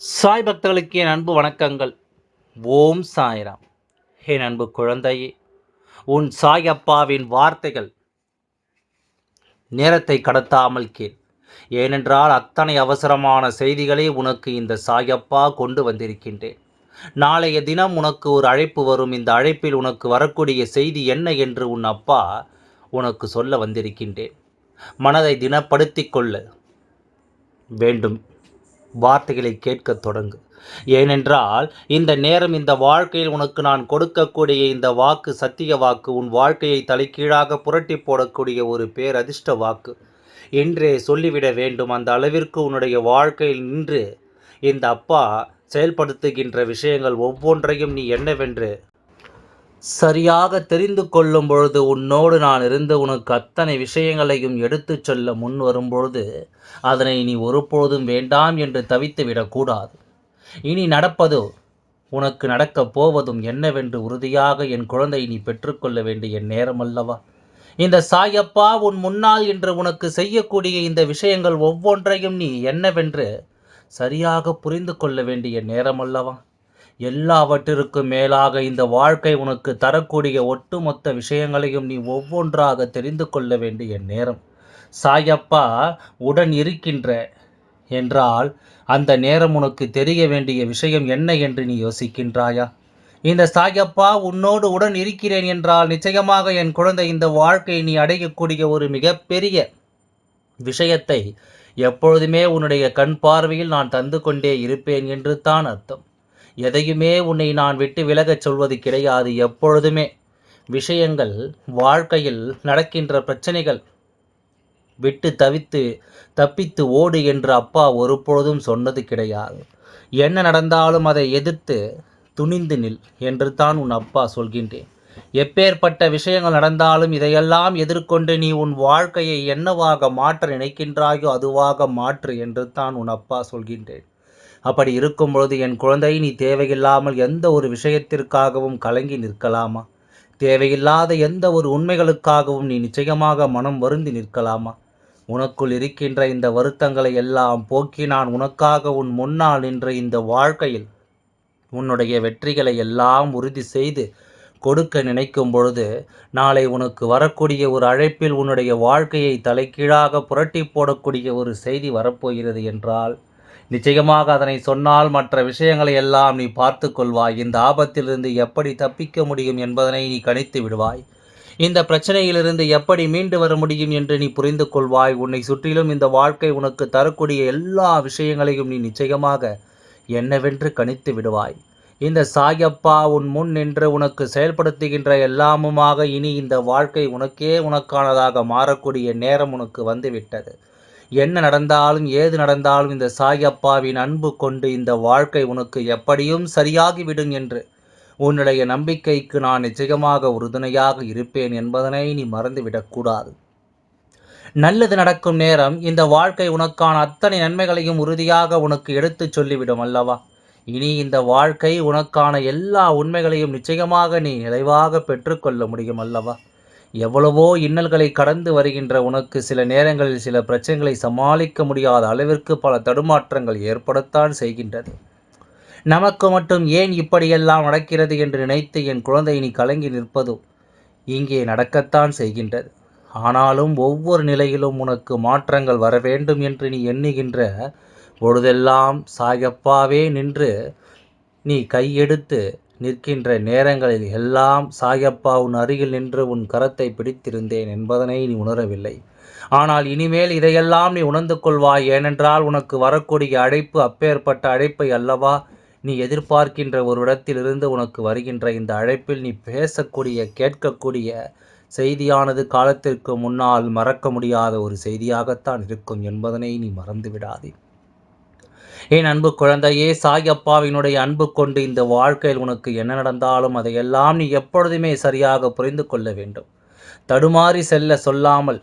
சாய் பக்தர்களுக்கு என் அன்பு வணக்கங்கள். ஓம் சாய்ராம். என் அன்பு குழந்தையே உன் சாய் அப்பாவின் வார்த்தைகள் நேரத்தை கடத்தாமல் கேள். ஏனென்றால் அத்தனை அவசரமான செய்திகளை உனக்கு இந்த சாயப்பா கொண்டு வந்திருக்கின்றேன். நாளைய தினம் உனக்கு ஒரு அழைப்பு வரும். இந்த அழைப்பில் உனக்கு வரக்கூடிய செய்தி என்ன என்று உன் அப்பா உனக்கு சொல்ல வந்திருக்கின்றேன். மனதை தினப்படுத்திக் கொள்ள வேண்டும். வார்த்தைகளை கேட்கத் தொடங்கு. ஏனென்றால் இந்த நேரம் இந்த வாழ்க்கையில் உனக்கு நான் கொடுக்கக்கூடிய இந்த வாக்கு சத்திய வாக்கு உன் வாழ்க்கையை தலைக்கீழாக புரட்டி போடக்கூடிய ஒரு பேரதிர்ஷ்ட வாக்கு. என்றே சொல்லிவிட வேண்டும். அந்த அளவிற்கு உன்னுடைய வாழ்க்கையில் நின்று இந்த அப்பா செயல்படுத்துகின்ற விஷயங்கள் ஒவ்வொன்றையும் நீ என்னவென்று சரியாக தெரிந்து கொள்ளும் பொழுது உன்னோடு நான் இருந்து உனக்கு அத்தனை விஷயங்களையும் எடுத்துச் சொல்ல முன் வரும்பொழுது அதனை நீ ஒருபொழுதும் வேண்டாம் என்று தவித்து விடக்கூடாது. இனி நடப்பதோ உனக்கு நடக்கப் போவதும் என்னவென்று உறுதியாக என் குழந்தை நீ பெற்றுக்கொள்ள வேண்டிய நேரம் அல்லவா இந்த சாயப்பா உன் முன்னால் என்று உனக்கு செய்யக்கூடிய இந்த விஷயங்கள் ஒவ்வொன்றையும் நீ என்னவென்று சரியாக புரிந்து கொள்ள வேண்டிய நேரம் அல்லவா எல்லாவற்றிற்கும் மேலாக இந்த வாழ்க்கை உனக்கு தரக்கூடிய ஒட்டுமொத்த விஷயங்களையும் நீ ஒவ்வொன்றாக தெரிந்து கொள்ள வேண்டிய நேரம். சாயப்பா உடன் இருக்கின்ற என்றால் அந்த நேரம் உனக்கு தெரிய வேண்டிய விஷயம் என்ன என்று நீ யோசிக்கின்றாயா? இந்த சாயப்பா உன்னோடு உடன் இருக்கிறேன் என்றால் நிச்சயமாக என் குழந்தை இந்த வாழ்க்கையை நீ அடையக்கூடிய ஒரு மிகப்பெரிய விஷயத்தை எப்பொழுதுமே உன்னுடைய கண் பார்வையில் நான் தந்து கொண்டே இருப்பேன் என்று தான் அர்த்தம். எதையுமே உன்னை நான் விட்டு விலகச் சொல்வது கிடையாது எப்பொழுதுமே. விஷயங்கள் வாழ்க்கையில் நடக்கின்ற பிரச்சனைகள். விட்டு தவித்து தப்பித்து ஓடு என்று அப்பா ஒருபொழுதும் சொன்னது கிடையாது. என்ன நடந்தாலும் அதை எதிர்த்து துணிந்து நில் என்று தான் உன் அப்பா சொல்கின்றேன். எப்பேற்பட்ட விஷயங்கள் நடந்தாலும் இதையெல்லாம் எதிர்கொண்டு நீ உன் வாழ்க்கையை என்னவாக மாற்ற நினைக்கின்றாயோ அதுவாக மாற்று என்று தான் உன் அப்பா சொல்கின்றேன். அப்படி இருக்கும் பொழுது என் குழந்தை நீ தேவையில்லாமல் எந்த ஒரு விஷயத்திற்காகவும் கலங்கி நிற்கலாமா? தேவையில்லாத எந்த ஒரு உண்மைகளுக்காகவும் நீ நிச்சயமாக மனம் வருந்தி நிற்கலாமா? உனக்குள் இருக்கின்ற இந்த வருத்தங்களை எல்லாம் போக்கி நான் உனக்காக உன் முன்னால் நின்ற இந்த வாழ்க்கையில் உன்னுடைய வெற்றிகளை எல்லாம் உறுதி செய்து கொடுக்க நினைக்கும் பொழுது நாளை உனக்கு வரக்கூடிய ஒரு அழைப்பில் உன்னுடைய வாழ்க்கையை தலைகீழாக புரட்டி போடக்கூடிய ஒரு செய்தி வரப்போகிறது என்றால் நிச்சயமாக அதனை சொன்னால் மற்ற விஷயங்களை எல்லாம் நீ பார்த்து கொள்வாய் இந்த ஆபத்திலிருந்து எப்படி தப்பிக்க முடியும் என்பதனை நீ கணித்து விடுவாய். இந்த பிரச்சனையிலிருந்து எப்படி மீண்டு வர முடியும் என்று நீ புரிந்து கொள்வாய். உன்னை சுற்றிலும் இந்த வாழ்க்கை உனக்கு தரக்கூடிய எல்லா விஷயங்களையும் நீ நிச்சயமாக என்னவென்று கணித்து விடுவாய். இந்த சாயப்பா உன் முன் நின்று உனக்கு செயல்படுத்துகின்ற எல்லாமுமாக இனி இந்த வாழ்க்கை உனக்கே உனக்கானதாக மாறக்கூடிய நேரம் உனக்கு வந்துவிட்டது. என்ன நடந்தாலும் ஏது நடந்தாலும் இந்த சாயப்பாவின் அன்பு கொண்டு இந்த வாழ்க்கை உனக்கு எப்படியும் சரியாகிவிடும் என்று. உன்னுடைய நம்பிக்கைக்கு நான் நிச்சயமாக உறுதுணையாக இருப்பேன் என்பதனை நீ மறந்துவிடக்கூடாது நல்லது நடக்கும் நேரம் இந்த வாழ்க்கை உனக்கான அத்தனை நன்மைகளையும் உறுதியாக உனக்கு எடுத்துச் சொல்லிவிடும் அல்லவா? இனி இந்த வாழ்க்கை உனக்கான எல்லா உண்மைகளையும் நிச்சயமாக நீ நிறைவாக பெற்றுக்கொள்ள முடியும் அல்லவா? எவ்வளவோ இன்னல்களை கடந்து வருகின்ற உனக்கு சில நேரங்களில் சில பிரச்சனைகளை சமாளிக்க முடியாத அளவிற்கு பல தடுமாற்றங்கள் ஏற்படத்தான் செய்கின்றது. நமக்கு மட்டும் ஏன் இப்படியெல்லாம் நடக்கிறது என்று நினைத்து என் குழந்தை நீ கலங்கி நிற்பதோ? இங்கே நடக்கத்தான் செய்கின்றது. ஆனாலும் ஒவ்வொரு நிலையிலும் உனக்கு மாற்றங்கள் வர வேண்டும் என்று நீ எண்ணுகின்ற பொழுதெல்லாம் சாயப்பாவே நின்று நீ கையெடுத்து நிற்கின்ற நேரங்களில் எல்லாம் சாயப்பா உன் அருகில் நின்று உன் கரத்தை பிடித்திருந்தேன் என்பதனை நீ உணரவில்லை. ஆனால் இனிமேல் இதையெல்லாம் நீ உணர்ந்து கொள்வாய். ஏனென்றால் உனக்கு வரக்கூடிய அழைப்பு அப்பேற்பட்ட அழைப்பை அல்லவா? நீ எதிர்பார்க்கின்ற ஒரு இடத்திலிருந்து உனக்கு வருகின்ற இந்த அழைப்பில் நீ பேசக்கூடிய கேட்கக்கூடிய செய்தியானது காலத்திற்கு முன்னால் மறக்க முடியாத ஒரு செய்தியாகத்தான் இருக்கும் என்பதனை நீ மறந்து விடாதே என் அன்பு குழந்தையே சாயப்பாவினுடைய அன்பு கொண்டு இந்த வாழ்க்கையில் உனக்கு என்ன நடந்தாலும் அதையெல்லாம் நீ எப்பொழுதுமே சரியாக புரிந்து கொள்ள வேண்டும். தடுமாறி செல்ல சொல்லாமல்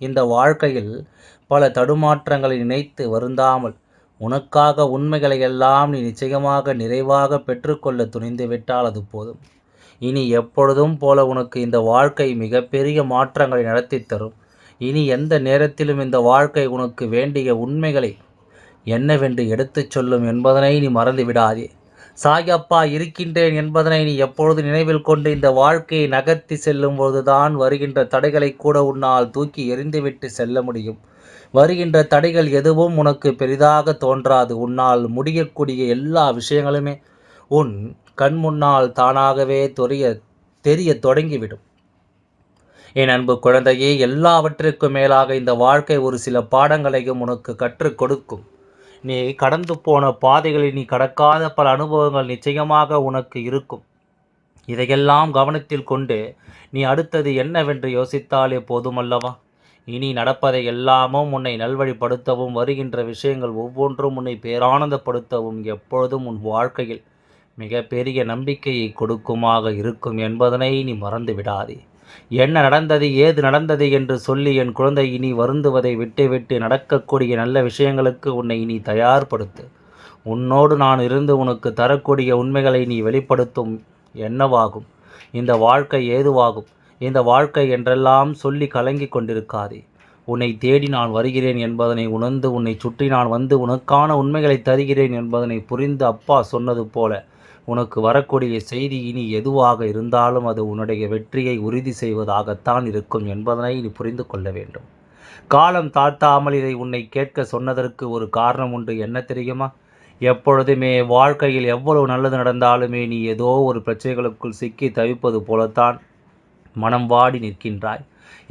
இந்த வாழ்க்கையில் பல தடுமாற்றங்களை நினைத்து வருந்தாமல் உனக்காக உண்மைகளை எல்லாம் நீ நிச்சயமாக நிறைவாக பெற்றுக்கொள்ள துணிந்து விட்டால் அது போதும். இனி எப்பொழுதும் போல உனக்கு இந்த வாழ்க்கை மிகப்பெரிய மாற்றங்களை நடத்தி தரும். இனி எந்த நேரத்திலும் இந்த வாழ்க்கை உனக்கு வேண்டிய உண்மைகளை என்னவென்று எடுத்துச் சொல்லும் என்பதனை நீ மறந்து விடாதே சாயப்பா இருக்கின்றேன் என்பதனை நீ எப்பொழுது நினைவில் கொண்டு இந்த வாழ்க்கையை நகர்த்தி செல்லும் பொழுதுதான் வருகின்ற தடைகளை கூட உன்னால் தூக்கி எறிந்துவிட்டு செல்ல முடியும். வருகின்ற தடைகள் எதுவும் உனக்கு பெரிதாக தோன்றாது. உன்னால் முடியக்கூடிய எல்லா விஷயங்களுமே உன் கண் முன்னால் தானாகவே தொரிய தெரிய தொடங்கிவிடும். என் அன்பு குழந்தையே எல்லாவற்றிற்கும் மேலாக இந்த வாழ்க்கை ஒரு சில பாடங்களையும் உனக்கு கற்றுக் கொடுக்கும். நீ கடந்து போன பாதைகளில் நீ கடக்காத பல அனுபவங்கள் நிச்சயமாக உனக்கு இருக்கும். இதையெல்லாம் கவனத்தில் கொண்டு நீ அடுத்தது என்னவென்று யோசித்தாலே போதுமல்லவா? இனி நடப்பதை எல்லாமும் உன்னை நல்வழிப்படுத்தவும் வருகின்ற விஷயங்கள் ஒவ்வொன்றும் உன்னை பேரானந்தப்படுத்தவும் எப்பொழுதும் உன் வாழ்க்கையில் மிகப்பெரிய நம்பிக்கையை கொடுக்குமாக இருக்கும் என்பதனை நீ மறந்து விடாதே என்ன நடந்தது ஏது நடந்தது என்று சொல்லி என் குழந்தை இனி வருந்துவதை விட்டுவிட்டு நடக்கக்கூடிய நல்ல விஷயங்களுக்கு உன்னை இனி தயார்படுத்து. உன்னோடு நான் இருந்து உனக்கு தரக்கூடிய உண்மைகளை நீ வெளிப்படுத்தும் என்னவாகும்? இந்த வாழ்க்கை ஏதுவாகும்? இந்த வாழ்க்கை என்றெல்லாம் சொல்லி கலங்கி கொண்டிருக்காதே. உன்னை தேடி நான் வருகிறேன் என்பதனை உணர்ந்து உன்னை சுற்றி நான் வந்து உனக்கான உண்மைகளை தருகிறேன் என்பதனை புரிந்து அப்பா சொன்னது போல உனக்கு வரக்கூடிய செய்தி இனி எதுவாக இருந்தாலும் அது உன்னுடைய வெற்றியை உறுதி செய்வதாகத்தான் இருக்கும் என்பதனை நீ புரிந்து கொள்ள வேண்டும். காலம் தாழ்த்தாமல் இதை உன்னை கேட்க சொன்னதற்கு ஒரு காரணம் உண்டு. என்ன தெரியுமா? எப்பொழுதுமே வாழ்க்கையில் எவ்வளவு நல்லது நடந்தாலுமே நீ ஏதோ ஒரு பிரச்சனைகளுக்குள் சிக்கி தவிப்பது போலத்தான் மனம் வாடி நிற்கின்றாய்.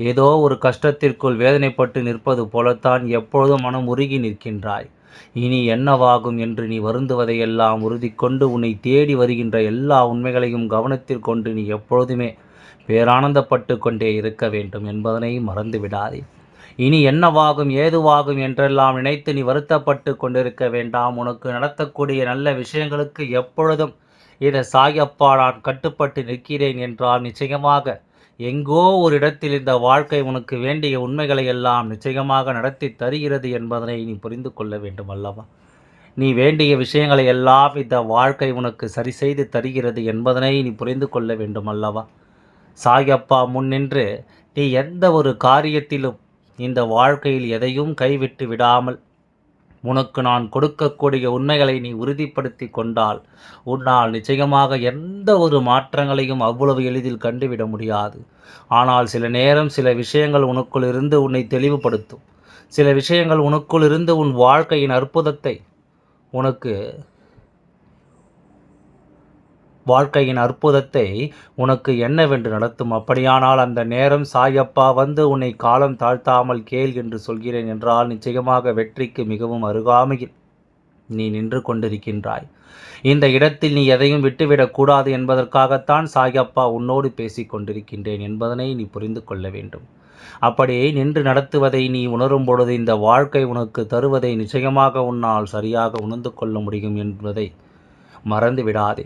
ஏதோ ஒரு கஷ்டத்திற்குள் வேதனைப்பட்டு நிற்பது போலத்தான் எப்பொழுதும் மனம் உருகி நிற்கின்றாய். இனி என்னவாகும் என்று நீ வருந்துவதையெல்லாம் உறுதி கொண்டு உன்னை தேடி வருகின்ற எல்லா உண்மைகளையும் கவனத்தில் கொண்டு நீ எப்பொழுதுமே பேரானந்தப்பட்டு கொண்டே இருக்க வேண்டும் என்பதனை மறந்து விடாதே இனி என்னவாகும் ஏதுவாகும் என்றெல்லாம் நினைத்து நீ வருத்தப்பட்டு கொண்டிருக்க வேண்டாம். உனக்கு நடத்தக்கூடிய நல்ல விஷயங்களுக்கு எப்பொழுதும் இதை சாயப்பா நான் கட்டுப்பட்டு நிற்கிறேன் என்றால் நிச்சயமாக எங்கோ ஒரு இடத்தில் இந்த வாழ்க்கை உனக்கு வேண்டிய உண்மைகளை எல்லாம் நிச்சயமாக நடத்தி தருகிறது என்பதனை நீ புரிந்து கொள்ள வேண்டும் அல்லவா? நீ வேண்டிய விஷயங்களை எல்லாம் இந்த வாழ்க்கை உனக்கு சரி செய்து தருகிறது என்பதனை நீ புரிந்து கொள்ள வேண்டும் அல்லவா? சாயப்பா முன்னின்று நீ எந்த ஒரு காரியத்திலும் இந்த வாழ்க்கையில் எதையும் கைவிட்டு விடாமல் உனக்கு நான் கொடுக்கக்கூடிய உண்மைகளை நீ உறுதிப்படுத்தி கொண்டால் உன்னால் நிச்சயமாக எந்த ஒரு மாற்றங்களையும் அவ்வளவு எளிதில் கண்டுவிட முடியாது. ஆனால் சில நேரம் சில விஷயங்கள் உனக்குள் இருந்து உன்னை தெளிவுபடுத்தும். சில விஷயங்கள் உனக்குள் இருந்து உன் வாழ்க்கையின் அற்புதத்தை உனக்கு வாழ்க்கையின் அற்புதத்தை உனக்கு என்னவென்று நடத்தும்? அப்படியானால் அந்த நேரம் சாயப்பா வந்து உன்னை காலம் தாழ்த்தாமல் கேள் என்று சொல்கிறேன் என்றால் நிச்சயமாக வெற்றிக்கு மிகவும் அருகாமையில் நீ நின்று கொண்டிருக்கின்றாய். இந்த இடத்தில் நீ எதையும் விட்டுவிடக்கூடாது என்பதற்காகத்தான் சாயப்பா உன்னோடு பேசிக் கொண்டிருக்கின்றேன் என்பதனை நீ புரிந்து கொள்ள வேண்டும். அப்படியே நின்று நடத்துவதை நீ உணரும் பொழுது இந்த வாழ்க்கை உனக்கு தருவதை நிச்சயமாக உன்னால் சரியாக உணர்ந்து கொள்ள முடியும் என்பதை மறந்து விடாதே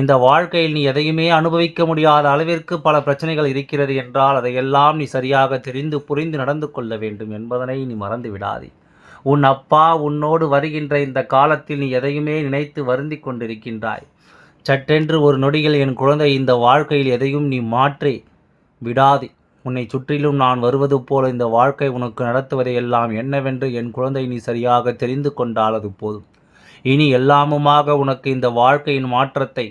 இந்த வாழ்க்கையில் நீ எதையுமே அனுபவிக்க முடியாத அளவிற்கு பல பிரச்சனைகள் இருக்கிறது என்றால் அதையெல்லாம் நீ சரியாக தெரிந்து புரிந்து நடந்து கொள்ள வேண்டும் என்பதனை நீ மறந்து விடாதே. உன் அப்பா உன்னோடு வருகின்ற இந்த காலத்தில் நீ எதையுமே நினைத்து வருந்தி கொண்டிருக்கின்றாய். சட்டென்று ஒரு நொடியில் என் குழந்தை இந்த வாழ்க்கையில் எதையும் நீ மாற்றி விடாதே. உன்னை சுற்றிலும் நான் வருவது போல இந்த வாழ்க்கை உனக்கு நடத்துவதையெல்லாம் என்னவென்று என் குழந்தை நீ சரியாக தெரிந்து கொண்டால் அது போதும். இனி எல்லாமுமாக உனக்கு இந்த வாழ்க்கையின் மாற்றத்தை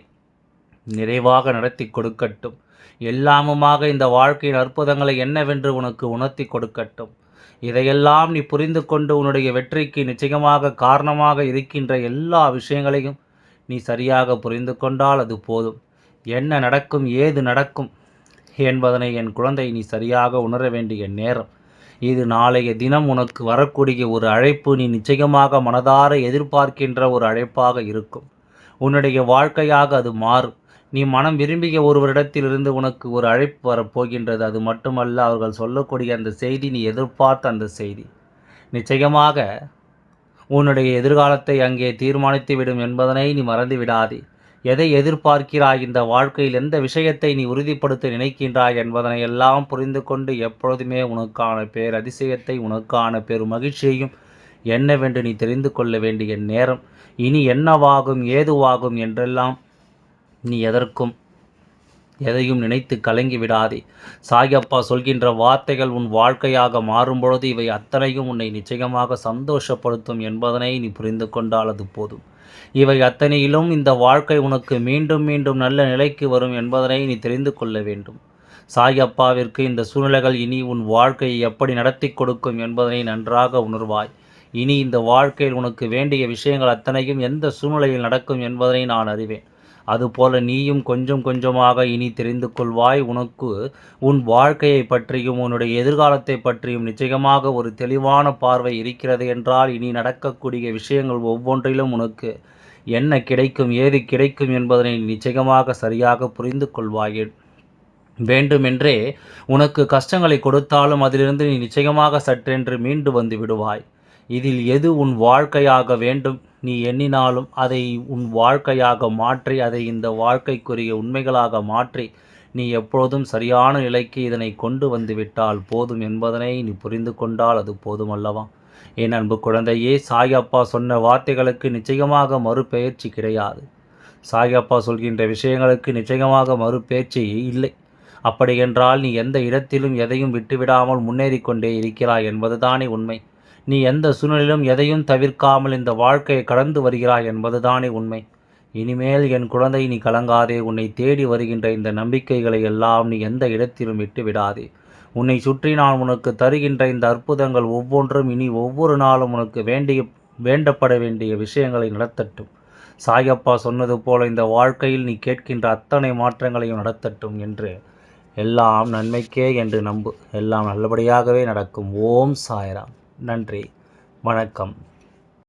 நிறைவாக நடத்தி கொடுக்கட்டும். எல்லாமுமாக இந்த வாழ்க்கையின் அற்புதங்களை என்னவென்று உனக்கு உணர்த்தி கொடுக்கட்டும். இதையெல்லாம் நீ புரிந்து கொண்டு உன்னுடைய வெற்றிக்கு நிச்சயமாக காரணமாக இருக்கின்ற எல்லா விஷயங்களையும் நீ சரியாக புரிந்து கொண்டால் அது போதும். என்ன நடக்கும் ஏது நடக்கும் என்பதனை என் குழந்தை நீ சரியாக உணர வேண்டிய நேரம். இது நாளைய தினம் உனக்கு வரக்கூடிய ஒரு அழைப்பு நீ நிச்சயமாக மனதார எதிர்பார்க்கின்ற ஒரு அழைப்பாக இருக்கும். உன்னுடைய வாழ்க்கையாக அது மாறும். நீ மனம் விரும்பிய ஒருவரிடத்திலிருந்து உனக்கு ஒரு அழைப்பு வரப்போகின்றது. அது மட்டுமல்ல அவர்கள் சொல்லக்கூடிய அந்த செய்தி நீ எதிர்பார்த்த அந்த செய்தி. நிச்சயமாக உன்னுடைய எதிர்காலத்தை அங்கே தீர்மானித்து விடும் என்பதனை நீ மறந்து விடாதே. எதை எதிர்பார்க்கிறாய்? இந்த வாழ்க்கையில் எந்த விஷயத்தை நீ உறுதிப்படுத்த நினைக்கின்றாய் என்பதனை எல்லாம் புரிந்து கொண்டு எப்பொழுதுமே உனக்கான பேர் அதிசயத்தை உனக்கான பெரும் மகிழ்ச்சியையும் என்னவென்று நீ தெரிந்து கொள்ள வேண்டிய நேரம். இனி என்னவாகும் ஏதுவாகும் என்றெல்லாம் நீ எதற்கும் எதையும் நினைத்து கலங்கி விடாதே. சாயப்பா சொல்கின்ற வார்த்தைகள் உன் வாழ்க்கையாக மாறும்பொழுது இவை அத்தனையும் உன்னை நிச்சயமாக சந்தோஷப்படுத்தும் என்பதனை நீ புரிந்து கொண்டால் அது போதும். இவை அத்தனையிலும் இந்த வாழ்க்கை உனக்கு மீண்டும் மீண்டும் நல்ல நிலைக்கு வரும் என்பதனை நீ தெரிந்து கொள்ள வேண்டும். சாயப்பாவிற்கு இந்த சூழ்நிலைகள் இனி உன் வாழ்க்கையை எப்படி நடத்தி கொடுக்கும் என்பதனை நன்றாக உணர்வாய். இனி இந்த வாழ்க்கையில் உனக்கு வேண்டிய விஷயங்கள் அத்தனையும் எந்த சூழ்நிலையில் நடக்கும் என்பதனை நான் அறிவேன். அதுபோல நீயும் கொஞ்சம் கொஞ்சமாக இனி தெரிந்து கொள்வாய். உனக்கு உன் வாழ்க்கையை பற்றியும் உன்னுடைய எதிர்காலத்தை பற்றியும் நிச்சயமாக ஒரு தெளிவான பார்வை இருக்கிறது என்றால் இனி நடக்கக்கூடிய விஷயங்கள் ஒவ்வொன்றிலும் உனக்கு என்ன கிடைக்கும் ஏது கிடைக்கும் என்பதனை நிச்சயமாக சரியாக புரிந்து கொள்வாய். வேண்டுமென்றே உனக்கு கஷ்டங்களை கொடுத்தாலும் அதிலிருந்து நீ நிச்சயமாக சற்றென்று மீண்டு வந்து விடுவாய். இதில் எது உன் வாழ்க்கையாக வேண்டும்? நீ எண்ணினாலும் அதை உன் வாழ்க்கையாக மாற்றி அதை இந்த வாழ்க்கைக்குரிய உண்மைகளாக மாற்றி நீ எப்பொழுதும் சரியான நிலைக்கு இதனை கொண்டு வந்துவிட்டால் போதும் என்பதனை நீ புரிந்து கொண்டால் அது போதும் அல்லவா என் அன்பு குழந்தையே சாயப்பா சொன்ன வார்த்தைகளுக்கு நிச்சயமாக மறுபெயர்ச்சி கிடையாது. சாயப்பா சொல்கின்ற விஷயங்களுக்கு நிச்சயமாக மறுபெயர்ச்சி இல்லை. அப்படியென்றால் நீ எந்த இடத்திலும் எதையும் விட்டுவிடாமல் முன்னேறி கொண்டே இருக்கிறாய் என்பதுதானே உண்மை. நீ எந்த சூழ்நிலையிலும் எதையும் தவிர்க்காமல் இந்த வாழ்க்கையை கடந்து வருகிறாய் என்பதுதானே உண்மை. இனிமேல் என் குழந்தை நீ கலங்காதே. உன்னை தேடி வருகின்ற இந்த நம்பிக்கைகளை எல்லாம் நீ எந்த இடத்திலும் விட்டு விடாதே. உன்னை சுற்றி நான் உனக்கு தருகின்ற இந்த அற்புதங்கள் ஒவ்வொன்றும் இனி ஒவ்வொரு நாளும் உனக்கு வேண்டிய வேண்டப்பட வேண்டிய விஷயங்களை நடத்தட்டும். சாயப்பா சொன்னது போல இந்த வாழ்க்கையில் நீ கேட்கின்ற அத்தனை மாற்றங்களையும் நடத்தட்டும் என்று. எல்லாம் நன்மைக்கே என்று நம்பு. எல்லாம் நல்லபடியாகவே நடக்கும். ஓம் சாய்ராம். நன்றி. வணக்கம்.